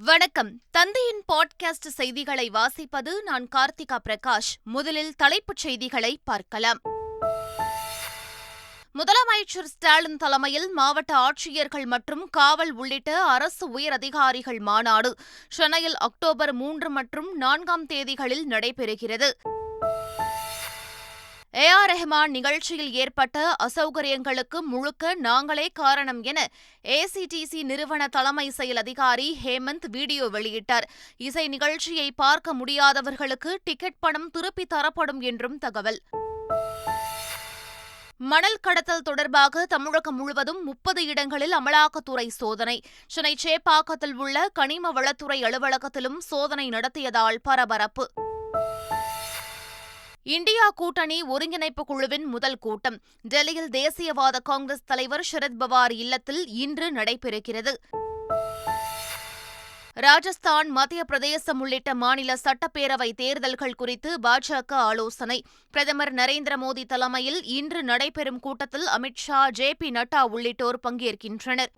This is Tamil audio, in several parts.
வணக்கம். தந்தையின் பாட்காஸ்ட் செய்திகளை வாசிப்பது நான் கார்த்திகா பிரகாஷ். முதலில் தலைப்புச் செய்திகளை பார்க்கலாம். முதலமைச்சர் ஸ்டாலின் தலைமையில் மாவட்ட ஆட்சியர்கள் மற்றும் காவல் உள்ளிட்ட அரசு உயர் அதிகாரிகள் மாநாடு சென்னையில் அக்டோபர் மூன்று மற்றும் நான்காம் தேதிகளில் நடைபெறுகிறது. ஏ ஆர் நிகழ்ச்சியில் ஏற்பட்ட அசௌகரியங்களுக்கு முழுக்க நாங்களே காரணம் என ஏசிடிசி நிறுவன தலைமை செயல் அதிகாரி ஹேமந்த் வீடியோ வெளியிட்டார். இசை நிகழ்ச்சியை பார்க்க முடியாதவர்களுக்கு டிக்கெட் பணம் திருப்பி தரப்படும் என்றும் தகவல். மணல் கடத்தல் தொடர்பாக தமிழகம் முழுவதும் முப்பது இடங்களில் அமலாக்கத்துறை சோதனை. சென்னை சேப்பாக்கத்தில் உள்ள கனிம வளத்துறை அலுவலகத்திலும் சோதனை நடத்தியதால் பரபரப்பு. இந்தியா கூட்டணி ஒருங்கிணைப்பு குழுவின் முதல் கூட்டம். டெல்லியில் தேசியவாத காங்கிரஸ் தலைவர் சரத் பவார் இல்லத்தில் இன்று நடைபெறுகிறது. ராஜஸ்தான் மத்திய பிரதேசம் உள்ளிட்ட மாநில சட்டப்பேரவை தேர்தல்கள் குறித்து பாஜக ஆலோசனை. பிரதமர் நரேந்திர மோடி தலைமையில் இன்று நடைபெறும் கூட்டத்தில் அமித் ஷா ஜே பி நட்டா உள்ளிட்டோர் பங்கேற்கின்றனர்.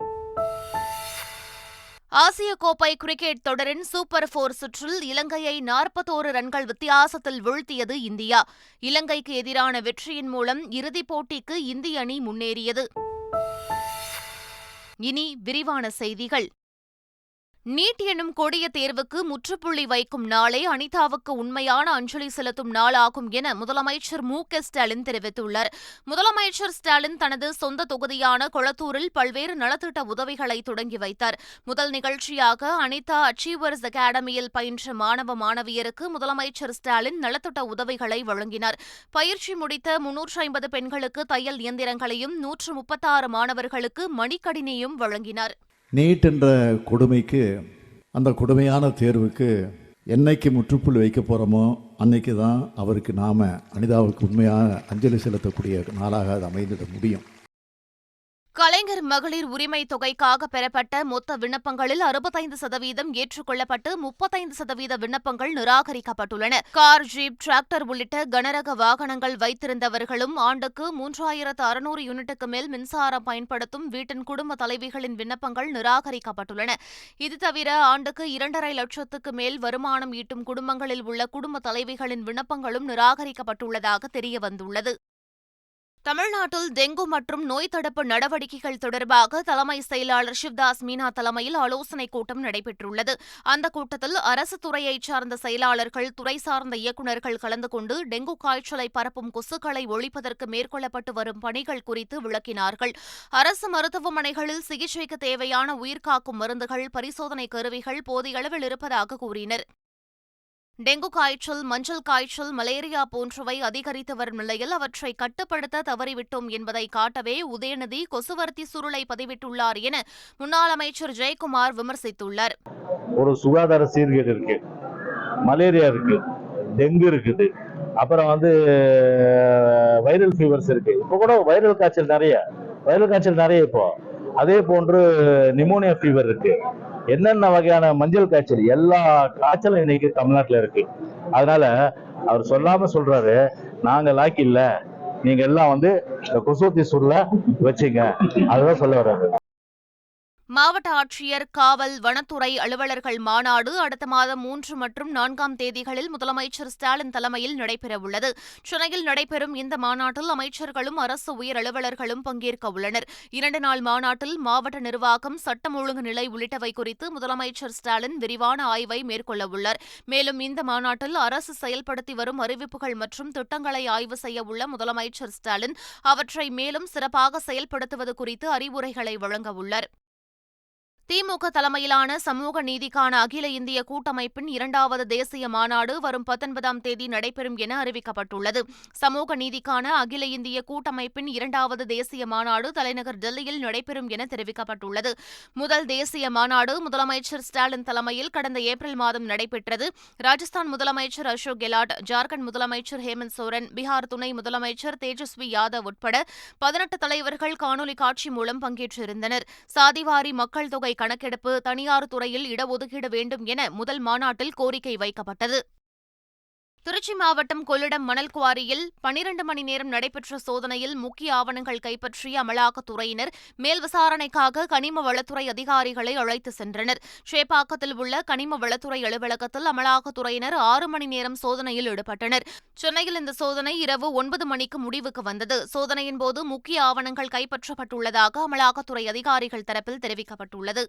ஆசிய கோப்பை கிரிக்கெட் தொடரின் சூப்பர் போர் சுற்றில் இலங்கையை நாற்பத்தோரு ரன்கள் வித்தியாசத்தில் வீழ்த்தியது இந்தியா. இலங்கைக்கு எதிரான வெற்றியின் மூலம் இறுதிப் போட்டிக்கு இந்திய அணி முன்னேறியது. இனி விரிவான செய்திகள். நீட் எனும் கொடிய தேர்வுக்கு முற்றுப்புள்ளி வைக்கும் நாளே அனிதாவுக்கு உண்மையான அஞ்சலி செலுத்தும் நாளாகும் என முதலமைச்சர் மு க ஸ்டாலின் தெரிவித்துள்ளார். முதலமைச்சர் ஸ்டாலின் தனது சொந்த தொகுதியான கொளத்தூரில் பல்வேறு நலத்திட்ட உதவிகளை தொடங்கி வைத்தார். முதல் நிகழ்ச்சியாக அனிதா அச்சீவர்ஸ் அகாடமியில் பயின்ற மாணவ மாணவியருக்கு முதலமைச்சர் ஸ்டாலின் நலத்திட்ட உதவிகளை வழங்கினார். பயிற்சி முடித்த முன்னூற்று ஐம்பது பெண்களுக்கு தையல் இயந்திரங்களையும் நூற்று முப்பத்தாறு மாணவர்களுக்கு மணிக்கடினையும் வழங்கினார். நீட் என்ற கொடுமைக்கு அந்த கொடுமையான தேர்வுக்கு என்னைக்கு முற்றுப்புள்ளி வைக்க போகிறோமோ அன்னைக்கு தான் அவருக்கு நாம் அனிதாவுக்கு உண்மையாக அஞ்சலி செலுத்தக்கூடிய நாளாக அது அமைந்திட முடியும். கலைஞர் மகளிர் உரிமை தொகைக்காக பெறப்பட்ட மொத்த விண்ணப்பங்களில் அறுபத்தைந்து சதவீதம் ஏற்றுக்கொள்ளப்பட்டு முப்பத்தைந்து சதவீத விண்ணப்பங்கள் நிராகரிக்கப்பட்டுள்ளன. கார் ஜீப் டிராக்டர் உள்ளிட்ட கனரக வாகனங்கள் வைத்திருந்தவர்களும் ஆண்டுக்கு மூன்றாயிரத்து அறுநூறு யூனிட்டுக்கு மேல் மின்சாரம் பயன்படுத்தும் வீட்டின் குடும்ப தலைவிகளின் விண்ணப்பங்கள் நிராகரிக்கப்பட்டுள்ளன. இது தவிர ஆண்டுக்கு இரண்டரை லட்சத்துக்கு மேல் வருமானம் ஈட்டும் குடும்பங்களில் உள்ள குடும்ப தலைவிகளின் விண்ணப்பங்களும் நிராகரிக்கப்பட்டுள்ளதாக தெரியவந்துள்ளது. தமிழ்நாட்டில் டெங்கு மற்றும் நோய் தடுப்பு நடவடிக்கைகள் தொடர்பாக தலைமை செயலாளர் சிவ்தாஸ் மீனா தலைமையில் ஆலோசனைக் கூட்டம் நடைபெற்றுள்ளது. அந்த கூட்டத்தில் அரசு துறையைச் சார்ந்த செயலாளர்கள் துறை சார்ந்த இயக்குநர்கள் கலந்து கொண்டு டெங்கு காய்ச்சலை பரப்பும் கொசுக்களை ஒழிப்பதற்கு மேற்கொள்ளப்பட்டு வரும் பணிகள் குறித்து விளக்கினார்கள். அரசு மருத்துவமனைகளில் சிகிச்சைக்கு தேவையான உயிர்காக்கும் மருந்துகள் பரிசோதனை கருவிகள் போதிய அளவில் இருப்பதாக கூறினர். டெங்கு காய்ச்சல் மஞ்சள் காய்ச்சல் மலேரியா போன்றவை அதிகரித்து வரும் நிலையில் அவற்றை கட்டுப்படுத்த தவறிவிட்டோம் என்பதை காட்டவே உதயநிதி கொசுவர்த்தி சுருளை பதிவிட்டுள்ளார் என முன்னாள் அமைச்சர் ஜெயக்குமார் விமர்சித்துள்ளார். ஒரு சுகாதார சீர்கேடு இருக்கு மலேரியா இருக்கு டெங்கு இருக்குது அப்புறம் வந்து வைரல் ஃபீவர்ஸ் இருக்கு. இப்போ கூட வைரல் காய்ச்சல் நிறைய வைரல் காய்ச்சல் நிறைய இப்போ. அதே போன்று நிமோனியா ஃபீவர் இருக்கு. என்னென்ன வகையான மஞ்சள் காய்ச்சல்? எல்லா காய்ச்சலும் இன்னைக்கு தமிழ்நாட்டில் இருக்கு. அதனால அவர் சொல்லாம சொல்றாரு நாங்க லாக்கி இல்ல நீங்க எல்லாம் வந்து கொசுவத்தி சுருள வச்சுங்க. அதுதான் சொல்ல வர்றாரு. மாவட்ட ஆட்சியர் காவல் வனத்துறை அலுவலர்கள் மாநாடு அடுத்த மாதம் மூன்று மற்றும் நான்காம் தேதிகளில் முதலமைச்சர் ஸ்டாலின் தலைமையில் நடைபெறவுள்ளது. சென்னையில் நடைபெறும் இந்த மாநாட்டில் அமைச்சர்களும் அரசு உயர் அலுவலர்களும் பங்கேற்க உள்ளனர். இரண்டு நாள் மாநாட்டில் மாவட்ட நிர்வாகம் சட்டம் ஒழுங்கு நிலை உள்ளிட்டவை குறித்து முதலமைச்சர் ஸ்டாலின் விரிவான ஆய்வை மேற்கொள்ளவுள்ளார் மேலும் இந்த மாநாட்டில் அரசு செயல்படுத்தி வரும் அறிவிப்புகள் மற்றும் திட்டங்களை ஆய்வு செய்ய உள்ள முதலமைச்சர் ஸ்டாலின் அவற்றை மேலும் சிறப்பாக செயல்படுத்துவது குறித்து அறிவுரைகளை வழங்கவுள்ளார் திமுக தலைமையிலான சமூக நீதிக்கான அகில இந்திய கூட்டமைப்பின் இரண்டாவது தேசிய மாநாடு வரும் பத்தொன்பதாம் தேதி நடைபெறும் என அறிவிக்கப்பட்டுள்ளது. சமூக நீதிக்கான அகில இந்திய கூட்டமைப்பின் இரண்டாவது தேசிய மாநாடு தலைநகர் டெல்லியில் நடைபெறும் என தெரிவிக்கப்பட்டுள்ளது. முதல் தேசிய மாநாடு முதலமைச்சர் ஸ்டாலின் தலைமையில் கடந்த ஏப்ரல் மாதம் நடைபெற்றது. ராஜஸ்தான் முதலமைச்சர் அசோக் கெலாட் ஜார்க்கண்ட் முதலமைச்சர் ஹேமந்த் சோரன் பீகார் துணை முதலமைச்சர் தேஜஸ்வி யாதவ் உட்பட பதினெட்டு தலைவர்கள் காணொலி காட்சி மூலம் பங்கேற்றிருந்தனர். சாதிவாரி மக்கள் தொகை கணக்கெடுப்பு தனியார் துறையில் இடஒதுக்கீடு வேண்டும் என முதல் மாநாட்டில் கோரிக்கை வைக்கப்பட்டது. திருச்சி மாவட்டம் கொள்ளிடம் மணல் குவாரியில் பனிரண்டு மணி நேரம் நடைபெற்ற சோதனையில் முக்கிய ஆவணங்கள் கைப்பற்றிய அமலாக்கத்துறையினர் மேல் விசாரணைக்காக கனிம வளத்துறை அதிகாரிகளை அழைத்து சென்றனர். சேப்பாக்கத்தில் உள்ள கனிம வளத்துறை அலுவலகத்தில் அமலாக்கத்துறையினர் ஆறு மணி நேரம் சோதனையில் ஈடுபட்டனர். சென்னையில் இந்த சோதனை இரவு ஒன்பது மணிக்கு முடிவுக்கு வந்தது. சோதனையின் போது முக்கிய ஆவணங்கள் கைப்பற்றப்பட்டுள்ளதாக அமலாக்கத்துறை அதிகாரிகள் தரப்பில் தெரிவிக்கப்பட்டுள்ளது.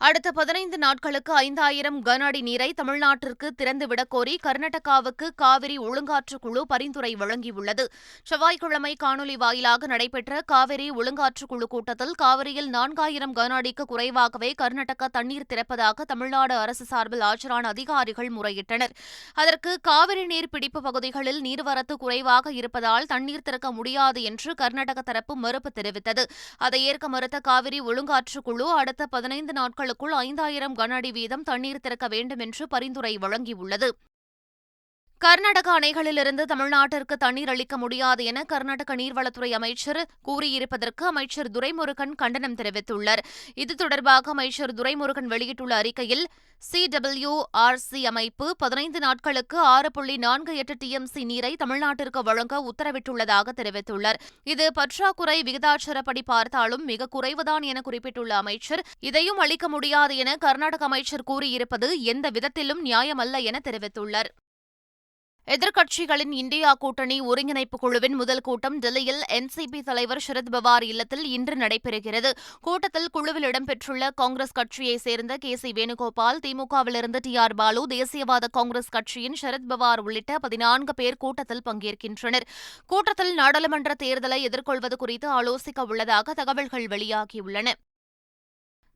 அடுத்த பதினைந்து நாட்களுக்கு ஐந்தாயிரம் கன அடி நீரை தமிழ்நாட்டிற்கு திறந்துவிடக் கோரி கர்நாடகாவுக்கு காவிரி ஒழுங்காற்று குழு பரிந்துரை வழங்கியுள்ளது. செவ்வாய்க்கிழமை காணொலி வாயிலாக நடைபெற்ற காவிரி ஒழுங்காற்று குழு கூட்டத்தில் காவிரியில் நான்காயிரம் கன அடிக்கு குறைவாகவே கர்நாடகா தண்ணீர் திறப்பதாக தமிழ்நாடு அரசு சார்பில் ஆஜரான அதிகாரிகள் முறையிட்டனர். அதற்கு காவிரி நீர் பிடிப்பு பகுதிகளில் நீர்வரத்து குறைவாக இருப்பதால் தண்ணீர் திறக்க முடியாது என்று கர்நாடக தரப்பு மறுப்பு தெரிவித்தது. அதை ஏற்க மறுத்த காவிரி ஒழுங்காற்று குழு அடுத்த பதினைந்து நாட்கள் நாட்களுக்குள் ஐந்தாயிரம் கன அடி வீதம் தண்ணீர் திறக்க வேண்டும் என்று பரிந்துரை வழங்கியுள்ளது. கர்நாடக அணைகளிலிருந்து தமிழ்நாட்டிற்கு தண்ணீர் அளிக்க முடியாது என கர்நாடக நீர்வளத்துறை அமைச்சர் கூறியிருப்பதற்கு அமைச்சர் துரைமுருகன் கண்டனம் தெரிவித்துள்ளார். இது தொடர்பாக அமைச்சர் துரைமுருகன் வெளியிட்டுள்ள அறிக்கையில் சிடபிள்யூஆர்சி அமைப்பு பதினைந்து நாட்களுக்கு ஆறு புள்ளி நான்கு எட்டு டிஎம்சி நீரை தமிழ்நாட்டிற்கு வழங்க உத்தரவிட்டுள்ளதாக தெரிவித்துள்ளார். இது பற்றாக்குறை விகிதாச்சாரப்படி பார்த்தாலும் மிக குறைவுதான் என குறிப்பிட்டுள்ள அமைச்சர் இதையும் அளிக்க முடியாது என கர்நாடக அமைச்சர் கூறியிருப்பது எந்த விதத்திலும் நியாயமல்ல என தெரிவித்துள்ளார். எதிர்க்கட்சிகளின் இந்தியா கூட்டணி ஒருங்கிணைப்பு குழுவின் முதல் கூட்டம் டெல்லியில் என்சிபி தலைவர் சரத் பவார் இல்லத்தில் இன்று நடைபெறுகிறது. கூட்டத்தில் குழுவில் இடம்பெற்றுள்ள காங்கிரஸ் கட்சியைச் சேர்ந்த கே சி வேணுகோபால் திமுகவிலிருந்து டி ஆர் பாலு தேசியவாத காங்கிரஸ் கட்சியின் சரத் பவார் உள்ளிட்ட பதினான்கு பேர் கூட்டத்தில் பங்கேற்கின்றனர். கூட்டத்தில் நாடாளுமன்ற தேர்தலை எதிர்கொள்வது குறித்து ஆலோசிக்க உள்ளதாக தகவல்கள் வெளியாகியுள்ளன.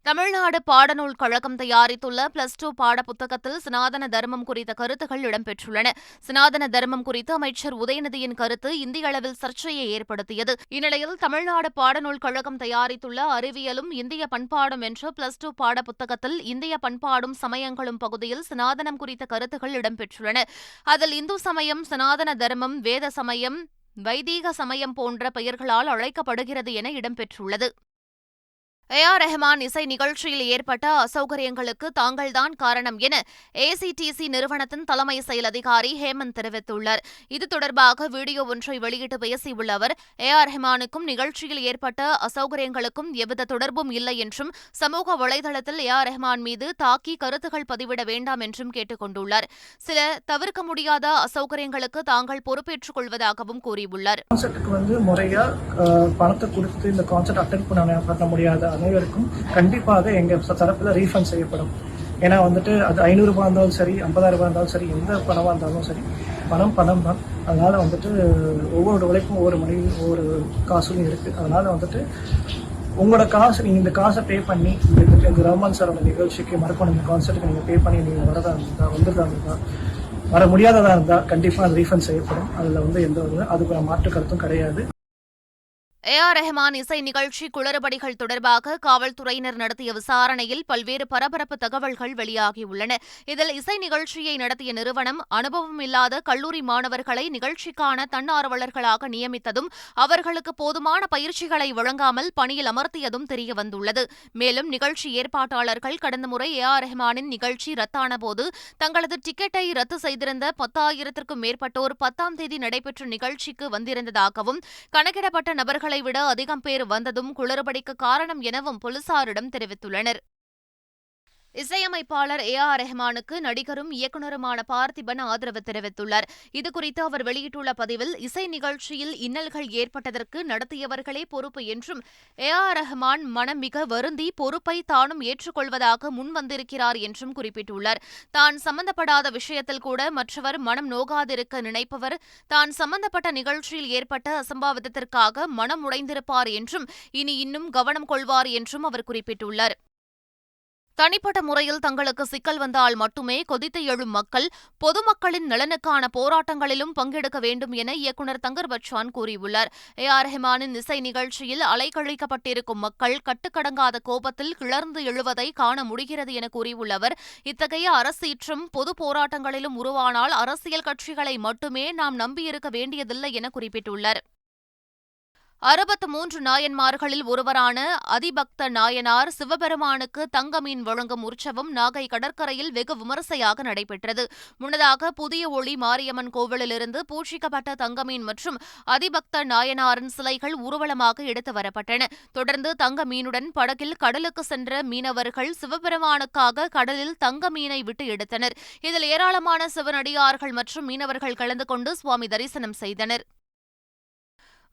தமிழ்நாடு பாடநூல் கழகம் தயாரித்துள்ள பிளஸ் டூ பாடப்புத்தகத்தில் சனாதன தர்மம் குறித்த கருத்துகள் இடம்பெற்றுள்ளன. சனாதன தர்மம் குறித்து அமைச்சர் உதயநிதியின் கருத்து இந்திய அளவில் சர்ச்சையை ஏற்படுத்தியது. இந்நிலையில் தமிழ்நாடு பாடநூல் கழகம் தயாரித்துள்ள அறிவியலும் இந்திய பண்பாடும் என்ற பிளஸ் டூ பாடப்புத்தகத்தில் இந்திய பண்பாடும் சமயங்களும் பகுதியில் சனாதனம் குறித்த கருத்துகள் இடம்பெற்றுள்ளன. அதில் இந்து சமயம் சனாதன தர்மம் வேத சமயம் வைதீக சமயம் போன்ற பெயர்களால் அழைக்கப்படுகிறது என இடம்பெற்றுள்ளது. ஏ ஆர் ரஹ்மான் இசை நிகழ்ச்சியில் ஏற்பட்ட அசௌகரியங்களுக்கு தாங்கள்தான் காரணம் என ஏசிடிசி நிறுவனத்தின் தலைமை செயல் அதிகாரி ஹேமந்த் தெரிவித்துள்ளார். இது தொடர்பாக வீடியோ ஒன்றை வெளியிட்டு பேசியுள்ள அவர் ஏ ஆர் ரஹ்மானுக்கும் நிகழ்ச்சியில் ஏற்பட்ட அசௌகரியங்களுக்கும் எவ்வித தொடர்பும் இல்லை என்றும் சமூக வலைதளத்தில் ஏ ஆர் ரஹ்மான் மீது தாக்கி கருத்துகள் பதிவிட வேண்டாம் என்றும் கேட்டுக் கொண்டுள்ளார் சில தவிர்க்க முடியாத அசௌகரியங்களுக்கு தாங்கள் பொறுப்பேற்றுக் கொள்வதாகவும் கூறியுள்ளார். கான்சர்ட்டுக்கு வந்து முறையா பணத்தை கொடுத்து இந்த கான்சர்ட் அட்டன் பண்ண பண்ண முடியாத அனைவருக்கும் கண்டிப்பாக எங்கள் தரப்பில் ரீஃபண்ட் செய்யப்படும். ஏன்னா வந்துட்டு அது ஐநூறுரூபா இருந்தாலும் சரி ஐம்பதாயிரரூபா இருந்தாலும் சரி எந்த பணமாக இருந்தாலும் சரி பணம் பணம் தான். அதனால் வந்துட்டு ஒவ்வொரு உழைப்பும் ஒவ்வொரு மணி ஒவ்வொரு காசும் இருக்குது அதனால் வந்துட்டு உங்களோட காசு நீங்கள் இந்த காசை பே பண்ணி இந்த இந்த ரஹ்மான் சாரோட நிகழ்ச்சிக்கு மறக்கணும். இந்த கான்சர்ட்டுக்கு நீங்கள் பே பண்ணி நீங்கள் வரதா இருந்தால் வந்துருதா இருந்தால் வர முடியாததாக இருந்தால் கண்டிப்பாக அது ரீஃபண்ட் செய்யப்படும். அதில் வந்து எந்த ஒரு அதுக்கு மாற்று கருத்தும் கிடையாது. ஏ. ஆர். ரஹ்மான் இசை நிகழ்ச்சி குளறுபடிகள் தொடர்பாக காவல்துறையினர் நடத்திய விசாரணையில் பல்வேறு பரபரப்பு தகவல்கள் வெளியாகியுள்ளன. இதில் இசை நிகழ்ச்சியை நடத்திய நிறுவனம் அனுபவம் இல்லாத கல்லூரி மாணவர்களை நிகழ்ச்சிக்கான தன்னார்வலர்களாக நியமித்ததும் அவர்களுக்கு போதுமான பயிற்சிகளை வழங்காமல் பணியில் அமர்த்தியதும் தெரியவந்துள்ளது. மேலும் நிகழ்ச்சி ஏற்பாட்டாளர்கள் கடந்த முறை ஏ. ஆர். ரஹ்மானின் நிகழ்ச்சி ரத்தான போது தங்களது டிக்கெட்டை ரத்து செய்திருந்த பத்தாயிரத்திற்கும் மேற்பட்டோர் பத்தாம் தேதி நடைபெற்ற நிகழ்ச்சிக்கு வந்திருந்ததாகவும் கணக்கிடப்பட்ட நபர்கள் விட அதிகம் பேர் வந்ததும் குளறுபடிக்கு காரணம் எனவும் போலீசாரிடம் தெரிவித்துள்ளனர். இசையமைப்பாளர் ஏ ஆர் ரெஹ்மானுக்கு நடிகரும் இயக்குநருமான பார்த்திபன் ஆதரவு தெரிவித்துள்ளார். இதுகுறித்து அவர் வெளியிட்டுள்ள பதிவில் இசை நிகழ்ச்சியில் இன்னல்கள் ஏற்பட்டதற்கு நடத்தியவர்களே பொறுப்பு என்றும் ஏ ஆர் ரஹ்மான் மனம் மிக வருந்தி பொறுப்பை தானும் ஏற்றுக்கொள்வதாக முன்வந்திருக்கிறார் என்றும் குறிப்பிட்டுள்ளார். தான் சம்பந்தப்படாத விஷயத்தில் கூட மற்றவர் மனம் நோகாதிருக்க நினைப்பவர் தான் சம்பந்தப்பட்ட நிகழ்ச்சியில் ஏற்பட்ட அசம்பாவிதத்திற்காக மனம் உடைந்திருப்பார் என்றும் இனி இன்னும் கவனம் கொள்வார் என்றும் அவர் குறிப்பிட்டுள்ளார். தனிப்பட்ட முறையில் தங்களுக்கு சிக்கல் வந்தால் மட்டுமே கொதித்து எழும் மக்கள் பொதுமக்களின் நலனுக்கான போராட்டங்களிலும் பங்கெடுக்க வேண்டும் என இயக்குநர் தங்கர் பச்சான் கூறியுள்ளார். ஏ. ஆர். ஹெமானின் இசை நிகழ்ச்சியில் அலைக்கழிக்கப்பட்டிருக்கும் மக்கள் கட்டுக்கடங்காத கோபத்தில் கிளர்ந்து எழுவதை காண முடிகிறது என கூறியுள்ள அவர் இத்தகைய அரசீற்றும் பொது போராட்டங்களிலும் உருவானால் அரசியல் கட்சிகளை மட்டுமே நாம் நம்பியிருக்க வேண்டியதில்லை என குறிப்பிட்டுள்ளார். அறுபத்து மூன்று நாயன்மார்களில் ஒருவரான அதிபக்த நாயனார் சிவபெருமானுக்கு தங்க மீன் வழங்கும் உற்சவம் நாகை கடற்கரையில் வெகு விமரிசையாக நடைபெற்றது. முன்னதாக புதிய ஒளி மாரியம்மன் கோவிலிலிருந்து பூஷிக்கப்பட்ட தங்கமீன் மற்றும் அதிபக்த நாயனாரின் சிலைகள் ஊர்வலமாக எடுத்து வரப்பட்டன. தொடர்ந்து தங்க மீனுடன் படகில் கடலுக்கு சென்ற மீனவர்கள் சிவபெருமானுக்காக கடலில் தங்க மீனை விட்டு எடுத்தனர். இதில் ஏராளமான சிவனடியார்கள் மற்றும் மீனவர்கள் கலந்து கொண்டு சுவாமி தரிசனம் செய்தனர்.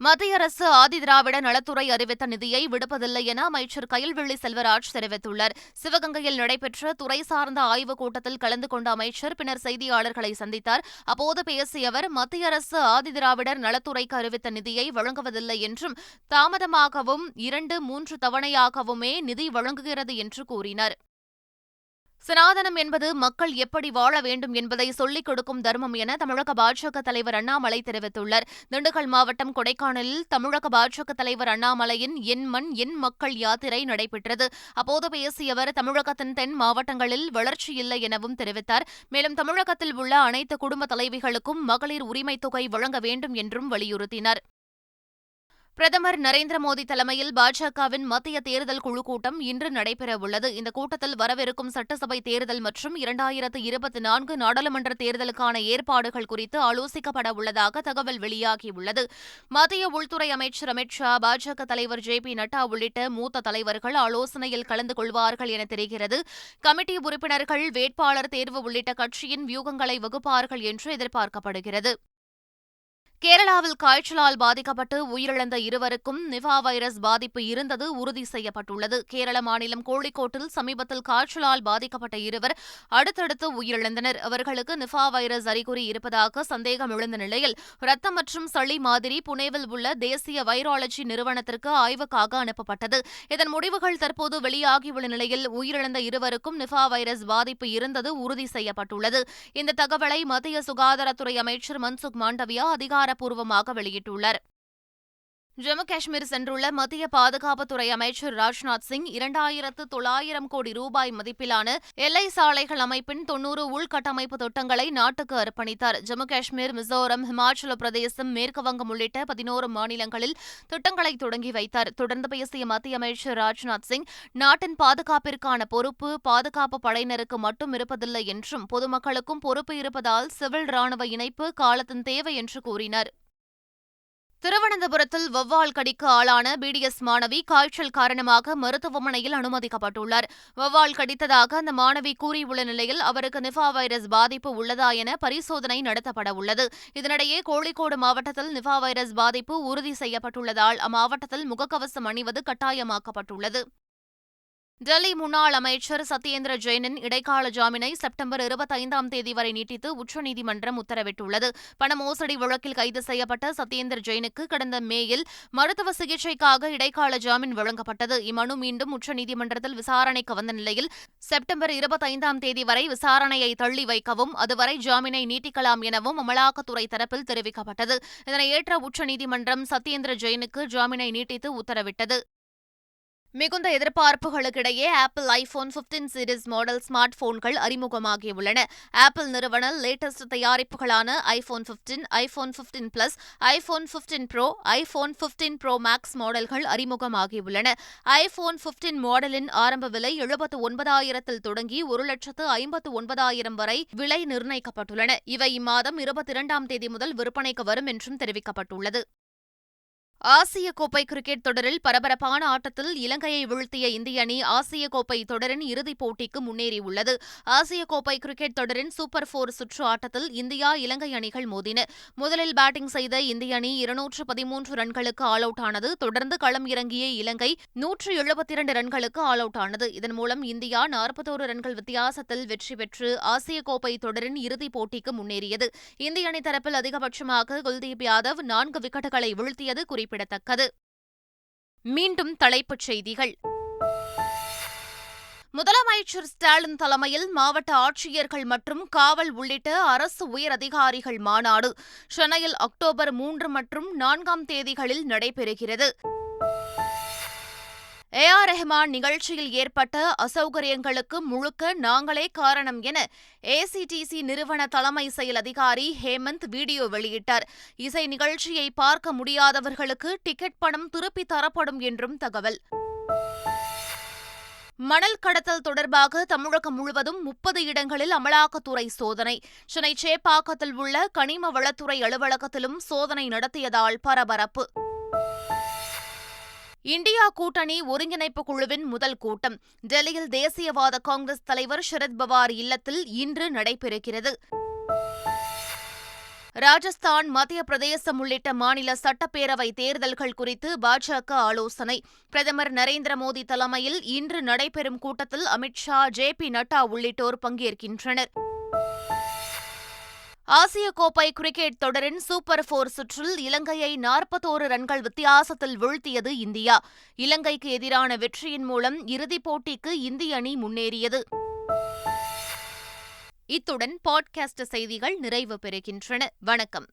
மத்திய அரசு ஆதிதிராவிட நலத்துறை அறிவித்த நிதியை விடுப்பதில்லை என அமைச்சர் கயல்வெள்ளி செல்வராஜ் தெரிவித்துள்ளார். சிவகங்கையில் நடைபெற்ற துறை சார்ந்த ஆய்வுக் கூட்டத்தில் கலந்து கொண்ட அமைச்சர் பின்னர் செய்தியாளர்களை சந்தித்தார். அப்போது பேசிய அவர் மத்திய அரசு ஆதிதிராவிடர் நலத்துறைக்கு அறிவித்த நிதியை வழங்குவதில்லை என்றும் தாமதமாகவும் இரண்டு மூன்று தவணையாகவுமே நிதி வழங்குகிறது என்று கூறினார். சனாதனம் என்பது மக்கள் எப்படி வாழ வேண்டும் என்பதை சொல்லிக் கொடுக்கும் தர்மம் என தமிழக பாஜக தலைவர் அண்ணாமலை தெரிவித்துள்ளார். திண்டுக்கல் மாவட்டம் கொடைக்கானலில் தமிழக பாஜக தலைவர் அண்ணாமலையின் என் மண் என் மக்கள் யாத்திரை நடைபெற்றது. அப்போது பேசிய அவர் தமிழகத்தின் தென் மாவட்டங்களில் வளர்ச்சி இல்லை எனவும் தெரிவித்தார். மேலும் தமிழகத்தில் உள்ள அனைத்து குடும்ப தலைவிகளுக்கும் மகளிர் உரிமைத் தொகை வழங்க வேண்டும் என்றும் வலியுறுத்தினார். பிரதமர் நரேந்திர மோடி தலைமையில் பாஜகவின் மத்திய தேர்தல் குழு கூட்டம் இன்று நடைபெறவுள்ளது இந்த கூட்டத்தில் வரவிருக்கும் சட்டசபை தேர்தல் மற்றும் இரண்டாயிரத்து இருபத்தி நான்கு நாடாளுமன்ற தேர்தலுக்கான ஏற்பாடுகள் குறித்து ஆலோசிக்கப்பட உள்ளதாக தகவல் வெளியாகியுள்ளது. மத்திய உள்துறை அமைச்சர் அமித் ஷா பாஜக தலைவர் ஜே பி நட்டா உள்ளிட்ட மூத்த தலைவர்கள் ஆலோசனையில் கலந்து கொள்வார்கள் என தெரிகிறது. கமிட்டி உறுப்பினர்கள் வேட்பாளர் தேர்வு உள்ளிட்ட கட்சியின் வியூகங்களை வகுப்பார்கள் என்று எதிர்பார்க்கப்படுகிறது. கேரளாவில் காய்ச்சலால் பாதிக்கப்பட்டு உயிரிழந்த இருவருக்கும் நிவா வைரஸ் பாதிப்பு இருந்தது உறுதி செய்யப்பட்டுள்ளது. கேரள மாநிலம் கோழிக்கோட்டில் சமீபத்தில் காய்ச்சலால் பாதிக்கப்பட்ட இருவர் அடுத்தடுத்து உயிரிழந்தனர். அவர்களுக்கு நிஃபா வைரஸ் அறிகுறி இருப்பதாக சந்தேகம் எழுந்த நிலையில் ரத்தம் மற்றும் சளி மாதிரி புனேவில் உள்ள தேசிய வைராலஜி நிறுவனத்திற்கு ஆய்வுக்காக அனுப்பப்பட்டது. இதன் முடிவுகள் தற்போது வெளியாகியுள்ள நிலையில் உயிரிழந்த இருவருக்கும் நிஃபா வைரஸ் பாதிப்பு இருந்தது உறுதி செய்யப்பட்டுள்ளது. இந்த தகவலை மத்திய சுகாதாரத்துறை அமைச்சர் மன்சுக் மாண்டவியா அதிகார அதிகாரப்பூர்வமாக வெளியிட்டுள்ளார். ஜம்மு காஷ்மீர் சென்றுள்ள மத்திய பாதுகாப்புத்துறை அமைச்சர் ராஜ்நாத் சிங் இரண்டாயிரத்து தொள்ளாயிரம் கோடி ரூபாய் மதிப்பிலான எல்லை சாலைகள் அமைப்பின் தொன்னூறு உள்கட்டமைப்பு திட்டங்களை நாட்டுக்கு அர்ப்பணித்தார். ஜம்மு காஷ்மீர் மிசோரம் ஹிமாச்சல பிரதேசம் மேற்குவங்கம் உள்ளிட்ட பதினோரு மாநிலங்களில் திட்டங்களை தொடங்கி வைத்தார். தொடர்ந்து பேசிய மத்திய அமைச்சர் ராஜ்நாத் சிங் நாட்டின் பாதுகாப்பிற்கான பொறுப்பு பாதுகாப்பு படையினருக்கு மட்டும் இருப்பதில்லை என்றும் பொதுமக்களுக்கும் பொறுப்பு இருப்பதால் சிவில் ராணுவ இணைப்பு காலத்தின் தேவை என்று கூறினார். திருவனந்தபுரத்தில் வவ்வால் கடிக்கு ஆளான பிடிஎஸ் மாணவி காய்ச்சல் காரணமாக மருத்துவமனையில் அனுமதிக்கப்பட்டுள்ளார். வவ்வால் கடித்ததாக அந்த மாணவி கூறியுள்ள நிலையில் அவருக்கு நிஃபா வைரஸ் பாதிப்பு உள்ளதா என பரிசோதனை நடத்தப்பட உள்ளது. இதனிடையே கோழிக்கோடு மாவட்டத்தில் நிஃபா வைரஸ் பாதிப்பு உறுதி செய்யப்பட்டுள்ளதால் அம்மாவட்டத்தில் முகக்கவசம் அணிவது கட்டாயமாக்கப்பட்டுள்ளது. டெல்லி முன்னாள் அமைச்சர் சத்யேந்திர ஜெயினின் இடைக்கால ஜாமீனை செப்டம்பர் இருபத்தைந்தாம் தேதி வரை நீட்டித்து உச்சநீதிமன்றம் உத்தரவிட்டுள்ளது. பண மோசடி வழக்கில் கைது செய்யப்பட்ட சத்யேந்திர ஜெயினுக்கு கடந்த மேயில் மருத்துவ சிகிச்சைக்காக இடைக்கால ஜாமீன் வழங்கப்பட்டது. இம்மனு மீண்டும் உச்சநீதிமன்றத்தில் விசாரணைக்கு வந்த நிலையில் செப்டம்பர் இருபத்தைந்தாம் தேதி வரை விசாரணையை தள்ளி வைக்கவும் அதுவரை ஜாமீனை நீட்டிக்கலாம் எனவும் அமலாக்கத்துறை தரப்பில் தெரிவிக்கப்பட்டது. இதனை ஏற்ற உச்சநீதிமன்றம் சத்யேந்திர ஜெயினுக்கு ஜாமீனை நீட்டித்து உத்தரவிட்டது. மிகுந்த எதிர்பார்ப்புகளுக்கிடையே Apple iPhone fifteen series model smart போன்கள் அறிமுகமாகியுள்ளன. ஆப்பிள் நிறுவன latest தயாரிப்புகளான iPhone fifteen iPhone fifteen plus iPhone fifteen pro iPhone fifteen pro max மாடல்கள் அறிமுகமாகியுள்ளன. ஐபோன் பிப்டீன் மாடலின் ஆரம்ப விலை எழுபத்து ஒன்பதாயிரத்தில் தொடங்கி ஒரு லட்சத்து ஐம்பத்து ஒன்பதாயிரம் வரை விலை நிர்ணயிக்கப்பட்டுள்ளன. இவை இம்மாதம் இருபத்தி இரண்டாம் தேதி முதல் விற்பனைக்கு வரும் என்றும் தெரிவிக்கப்பட்டுள்ளது. ஆசிய கோப்பை கிரிக்கெட் தொடரில் பரபரப்பான ஆட்டத்தில் இலங்கையை வீழ்த்திய இந்திய அணி ஆசிய கோப்பை தொடரின் இறுதிப் போட்டிக்கு முன்னேறியுள்ளது. ஆசிய கோப்பை கிரிக்கெட் தொடரின் சூப்பர் போர் சுற்று ஆட்டத்தில் இந்தியா இலங்கை அணிகள் மோதின. முதலில் பேட்டிங் செய்த இந்திய அணி இருநூற்று பதிமூன்று ரன்களுக்கு ஆல் அவுட் ஆனது. தொடர்ந்து களம் இறங்கிய இலங்கை நூற்று எழுபத்தி இரண்டு ரன்களுக்கு ஆல் அவுட் ஆனது. இதன் மூலம் இந்தியா நாற்பத்தோரு ரன்கள் வித்தியாசத்தில் வெற்றி பெற்று ஆசிய கோப்பை தொடரின் இறுதிப் போட்டிக்கு முன்னேறியது. இந்திய அணி தரப்பில் அதிகபட்சமாக குல்தீப் யாதவ் நான்கு விக்கெட்டுகளை வீழ்த்தியது குறிப்பிட்டது குறிப்பிடத்தக்கது. மீண்டும் தலைப்புச் செய்திகள். முதலமைச்சர் ஸ்டாலின் தலைமையில் மாவட்ட ஆட்சியர்கள் மற்றும் காவல் உள்ளிட்ட அரசு உயர் அதிகாரிகள் மாநாடு சென்னையில் அக்டோபர் மூன்று மற்றும் நான்காம் தேதிகளில் நடைபெறுகிறது. ஏ ஆர் ரெஹ்மான் நிகழ்ச்சியில் ஏற்பட்ட அசௌகரியங்களுக்கு முழுக்க நாங்களே காரணம் என ஏசிடிசி நிறுவன தலைமை செயல் அதிகாரி ஹேமந்த் வீடியோ வெளியிட்டார். இசை நிகழ்ச்சியை பார்க்க முடியாதவர்களுக்கு டிக்கெட் பணம் திருப்பி தரப்படும் என்றும் தகவல். மணல் கடத்தல் தொடர்பாக தமிழகம் முழுவதும் முப்பது இடங்களில் அமலாக்கத்துறை சோதனை. சென்னை சேப்பாக்கத்தில் உள்ள கனிம வளத்துறை அலுவலகத்திலும் சோதனை நடத்தியதால் பரபரப்பு. இந்தியா கூட்டணி ஒருங்கிணைப்பு குழுவின் முதல் கூட்டம். டெல்லியில் தேசியவாத காங்கிரஸ் தலைவர் சரத்பவார் இல்லத்தில் இன்று நடைபெறுகிறது. ராஜஸ்தான் மத்திய பிரதேசம் உள்ளிட்ட மாநில சட்டப்பேரவை தேர்தல்கள் குறித்து பாஜக ஆலோசனை. பிரதமர் நரேந்திர மோடி தலைமையில் இன்று நடைபெறும் கூட்டத்தில் அமித்ஷா ஜே பி நட்டா உள்ளிட்டோர் பங்கேற்கின்றனர். ஆசிய கோப்பை கிரிக்கெட் தொடரின் சூப்பர் போர் சுற்றில் இலங்கையை நாற்பத்தோரு ரன்கள் வித்தியாசத்தில் வீழ்த்தியது இந்தியா. இலங்கைக்கு எதிரான வெற்றியின் மூலம் இறுதிப் போட்டிக்கு இந்திய அணி முன்னேறியது. இத்துடன் பாட்காஸ்ட் செய்திகள் நிறைவு பெறுகின்றன. வணக்கம்.